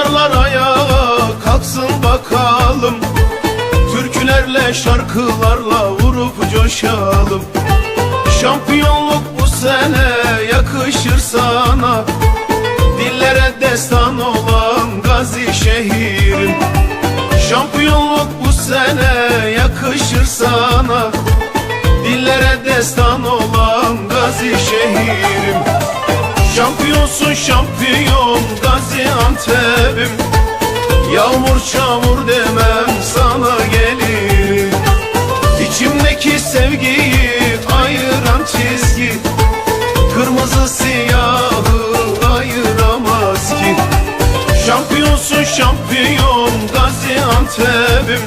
Yazarlar ayağa kalksın bakalım. Türkülerle şarkılarla vurup coşalım. Şampiyonluk bu sene yakışır sana. Dillere destan olan gazi şehirim. Şampiyonluk bu sene yakışır sana. Dillere destan olan gazi şehir Şampiyonsun şampiyon Gaziantep'im. Yağmur çamur demem sana gelirim İçimdeki sevgiyi ayıran çizgi. Kırmızı siyahı ayıramaz ki. Şampiyonsun şampiyon Gaziantep'im.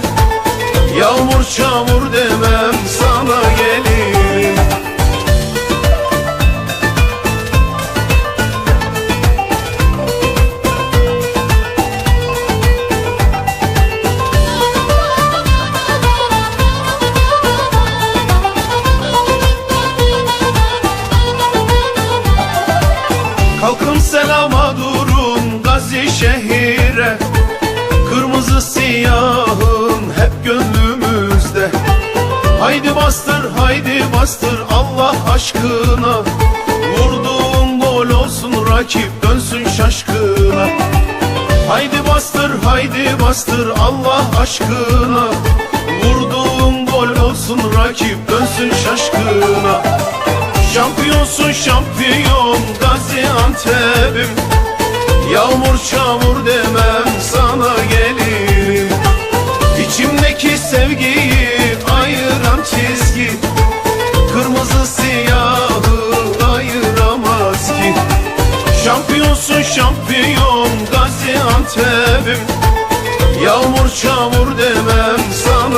Yağmur çamur demem Kalkın selama durun Gazi şehire. Kırmızı siyahın hep gönlümüzde. Haydi bastır haydi bastır Allah aşkına. Vurduğun gol olsun rakip dönsün şaşkına. Haydi bastır haydi bastır Allah aşkına. Vurduğun gol olsun rakip Şampiyonsun şampiyon Gaziantep'im Yağmur çamur demem sana gelirim İçimdeki sevgiyi ayıran çizgi. Kırmızı siyahı ayıramaz ki. Şampiyonsun şampiyon Gaziantep'im Yağmur çamur demem sana